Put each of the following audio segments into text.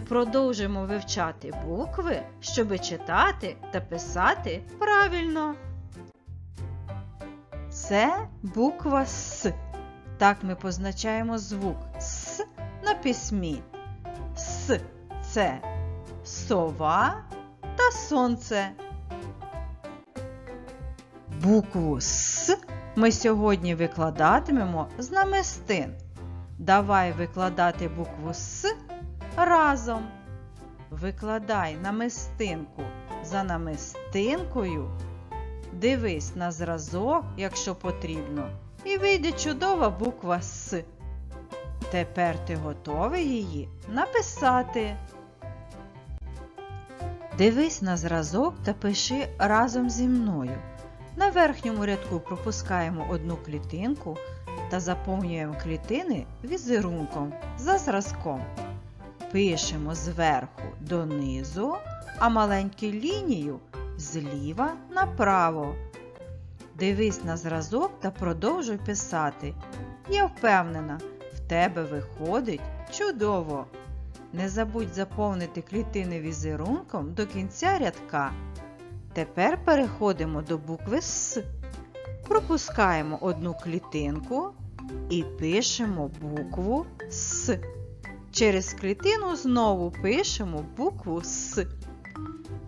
продовжимо вивчати букви, щоби читати та писати правильно. Це буква С. Так ми позначаємо звук С на письмі. С це сова та сонце. Букву С ми сьогодні викладатимемо з намистин. Давай викладати букву С разом. Викладай намистинку за намистинкою. Дивись на зразок, якщо потрібно, і вийде чудова буква С. Тепер ти готовий її написати. Дивись на зразок та пиши разом зі мною. На верхньому рядку пропускаємо одну клітинку та заповнюємо клітини візерунком за зразком. Пишемо зверху донизу, а маленьку лінію зліва направо. Дивись на зразок та продовжуй писати. Я впевнена, в тебе виходить чудово. Не забудь заповнити клітини візерунком до кінця рядка. Тепер переходимо до букви С. Пропускаємо одну клітинку і пишемо букву С. Через клітину знову пишемо букву С.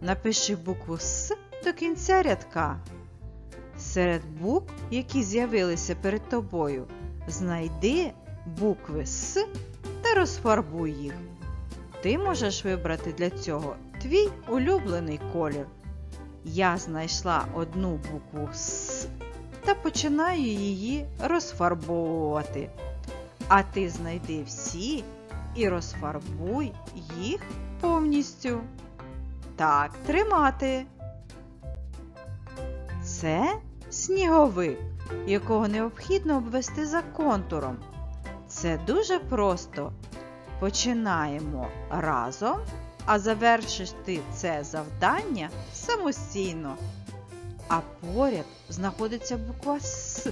Напиши букву С до кінця рядка. Серед букв, які з'явилися перед тобою, знайди букви С та розфарбуй їх. Ти можеш вибрати для цього твій улюблений колір. Я знайшла одну букву С та починаю її розфарбовувати. А ти знайди всі і розфарбуй їх повністю. Так, тримати. Це сніговик, якого необхідно обвести за контуром. Це дуже просто. Починаємо разом, а завершити це завдання самостійно. А поряд знаходиться буква С,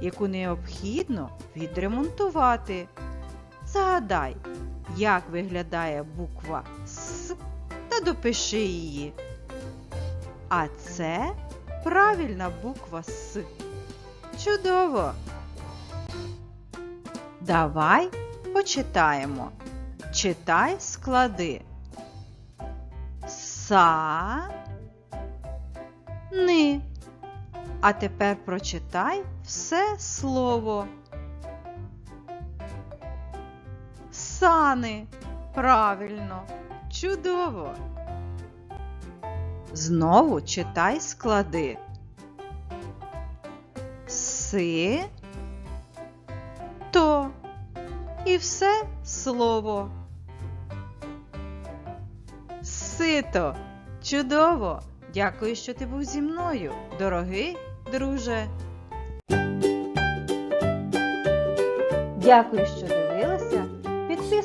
яку необхідно відремонтувати. Загадай, як виглядає буква С та допиши її. А це правильна буква С. Чудово! Давай почитаємо. Читай склади. Са. Ни. А тепер прочитай все слово. Сани. Правильно. Чудово. Знову читай склади. Си. То. І все слово. Сито. Чудово! Дякую, що ти був зі мною, дорогий друже. Дякую, що.